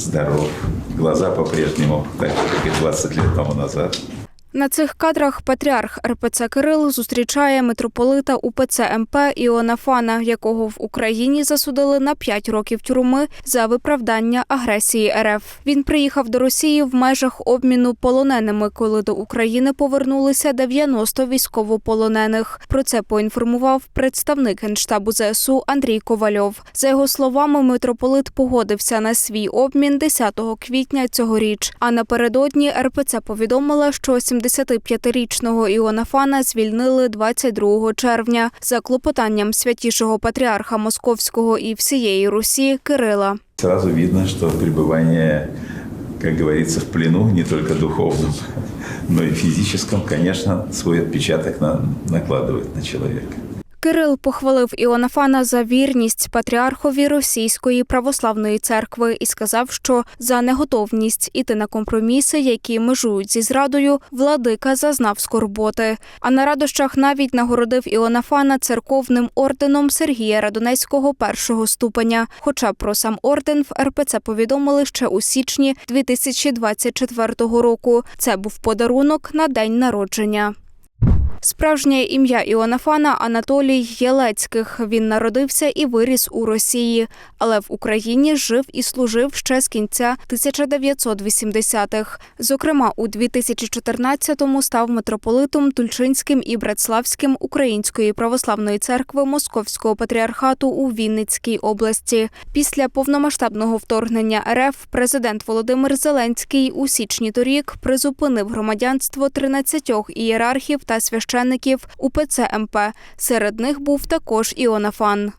здоров. Глаза по-прежнему так же, как и 20 лет тому назад. На цих кадрах патріарх РПЦ Кирил зустрічає митрополита УПЦ МП Іонафана, якого в Україні засудили на 5 років тюрми за виправдання агресії РФ. Він приїхав до Росії в межах обміну полоненими, коли до України повернулися 90 військовополонених. Про це поінформував представник генштабу ЗСУ Андрій Ковальов. За його словами, митрополит погодився на свій обмін 10 квітня цьогоріч. А напередодні РПЦ повідомила, що 75-річного Іонафана звільнили 22 червня за клопотанням святішого патріарха Московського і всієї Русі Кирила. Сразу видно, що перебування, як говориться, в плену, не только духовному, но й фізичному, звісно, свій відпечаток на- накладывает на человека. Кирил похвалив Іонафана за вірність патріархові Російської православної церкви і сказав, що за неготовність іти на компроміси, які межують зі зрадою, владика зазнав скорботи. А на радощах навіть нагородив Іонафана церковним орденом Сергія Радонецького першого ступеня. Хоча про сам орден в РПЦ повідомили ще у січні 2024 року. Це був подарунок на день народження. Справжнє ім'я Іонафана Анатолій Єлецьких. Він народився і виріс у Росії, але в Україні жив і служив ще з кінця 1980-х. Зокрема, у 2014-му став митрополитом Тульчинським і Братславським Української православної церкви Московського патріархату у Вінницькій області. Після повномасштабного вторгнення РФ президент Володимир Зеленський у січні торік призупинив громадянство 13 ієрархів та священників УПЦ МП. Серед них був також Іонафан.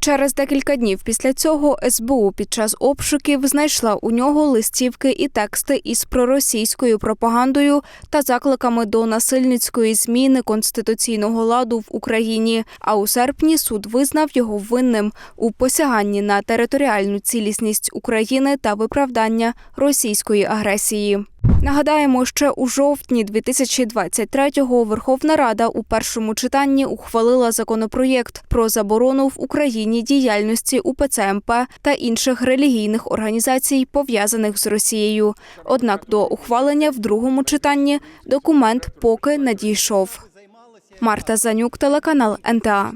Через декілька днів після цього СБУ під час обшуків знайшла у нього листівки і тексти із проросійською пропагандою та закликами до насильницької зміни конституційного ладу в Україні. А у серпні суд визнав його винним у посяганні на територіальну цілісність України та виправдання російської агресії. Нагадаємо, ще у жовтні 2023-го Верховна Рада у першому читанні ухвалила законопроєкт про заборону в Україні діяльності УПЦ МП та інших релігійних організацій, пов'язаних з Росією. Однак до ухвалення в другому читанні документ поки не дійшов. Марта Занюк, телеканал НТА.